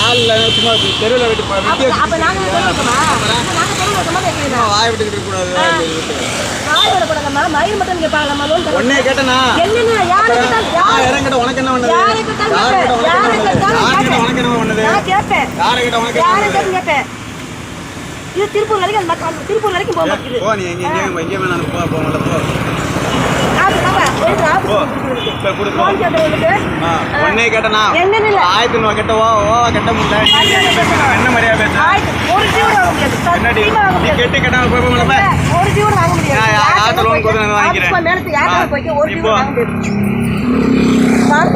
ஆள் சும்மா தெருவில் விட்டு வாய் விட்டுக்கிட்டு கூடாது உன்னே கேட்டனா? இறங்கிட்ட உனக்கு என்ன பண்ணது? உனக்கு என்ன பண்ணது? யாரை கேட்ட உனக்கு என்ன பண்ணது? இது திருப்பூர் வரைக்கும் திருப்பூர் வரைக்கும் போக மாட்டேங்குது. போ நீ எங்கே எங்கே எங்கே வேணாலும் போக போகல போ. இருக்கு. இப்ப கொடு போ லோன் கேட்கறவங்களுக்கு ஆ, ஒன்னே கேட்டனா. ஆயிரத்தி நூறு கெட்ட ஓவா கெட்ட முடியல என்ன ஒரு வாங்க முடியாது. நீ கெட்டி கெட்டாம போய் போய் போய் ஒரு ஜீவோ வாங்க முடியாது. நான் கொடுத்து வாங்கிக்கிறேன். ஒரு. வாங்க முடியாது.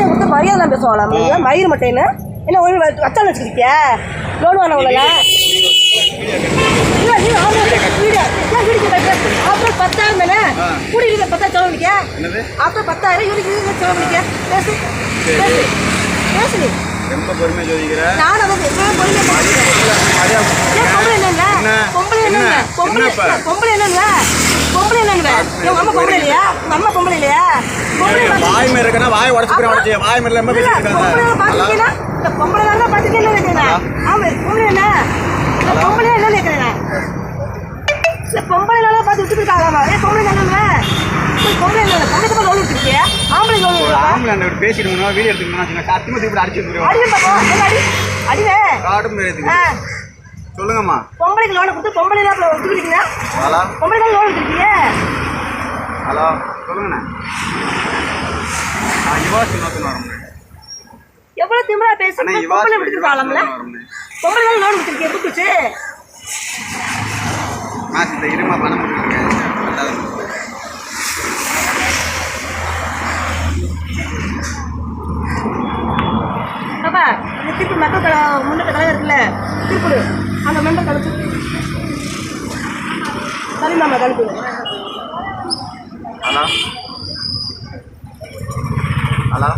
விட்டு மரியாதை பேசுவாங்களா மயிர் மட்டும் என்ன? ஒரு வச்சாலும் வச்சுக்கிட்டியா லோன் வாங்க இல்ல நீ ஆர்டர் வீடியோ ஏன் வீடியோ கேட்க ஆஃபர் பத்தாயிரம் தானே இருக்க பத்தாயிரம் செலவழிக்க என்னது? ஆஃபர் பத்தாயிரம் இவருக்கு இது செலவழிக்க பேசு. பேசு. ரொம்ப ஜோதிக்கிற? நான் அதை பொம்பளை என்னங்க? என்ன? பொம்பளை என்னங்க? பொம்பளை? பொம்பளை என்னங்க? பொம்பளை என்னங்க? உங்க அம்மா பொம்பளை இல்லையா? உங்க அம்மா பொம்பளை இல்லையா? வாய் மேல இருக்கனா வாய் உடச்சுக்கிறேன் உடச்சு வாய் மேல ரொம்ப இல்ல, பேசிட்டு பொம்பளை தான் பார்த்துட்டீங்கன்னு நினைக்கிறேன். ஆமா, பொம்பளை என்ன? இந்த பொம்பளை என்ன நினைக்கிறேன்? இந்த பொம்பளை நல்லா பார்த்து விட்டுட்டு இருக்காங்களாமா? ஏய், பொம்பளை? ஏய், பொம்பளை என்ன? பொம்பளை தான் loan எடுத்திருக்கியா? ஆம்பளை எடுத்திருக்கா? ஆம்பளை அந்த பேசிட்டு முன்னா வீடியோ எடுத்துக்கணும் சத்தியமா இப்படி அடிச்சு வந்துருவோம்? அடிவே. பேருக்கு சொல்லுங்கம்மா பொம்பளைக்கு loan கொடுத்து பொம்பளை தான் ஒத்துக்கிட்டீங்க? ஹலோ பொம்பளை தான் loan எடுத்திருக்கீங்க? ஹலோ சொல்லுங்கண்ணே நான் யுவாஸ் இன்னொருத்தன் வரேன் எவ்வளவு திமிரா பேசி அண்ணா பொம்பளை? வரேன் பொம்பளை தான் loan எடுத்திருக்கீங்க, கொடுத்துச்சு. இருமா பணம் கொடுத்துருக்கேன் பாப்பா, இந்த திருப்பூர் மக்கள் கழகம் முன்னேற்ற கழகம் இருக்குல்ல? திருப்பூர். அந்த மெம்பர் கழிச்சு சரி மாமா கழிப்பு ஹலோ? ஹலோ?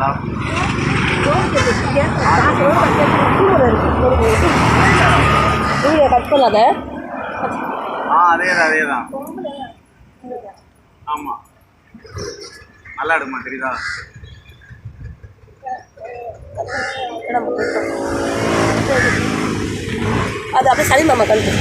ஹலோ கட் பண்ணாத ஆ அதே தான் அதே தான் ஆமாம் நல்லா எடுமா தெரியுதா? அது அப்படியே சரி மாமா கண்டு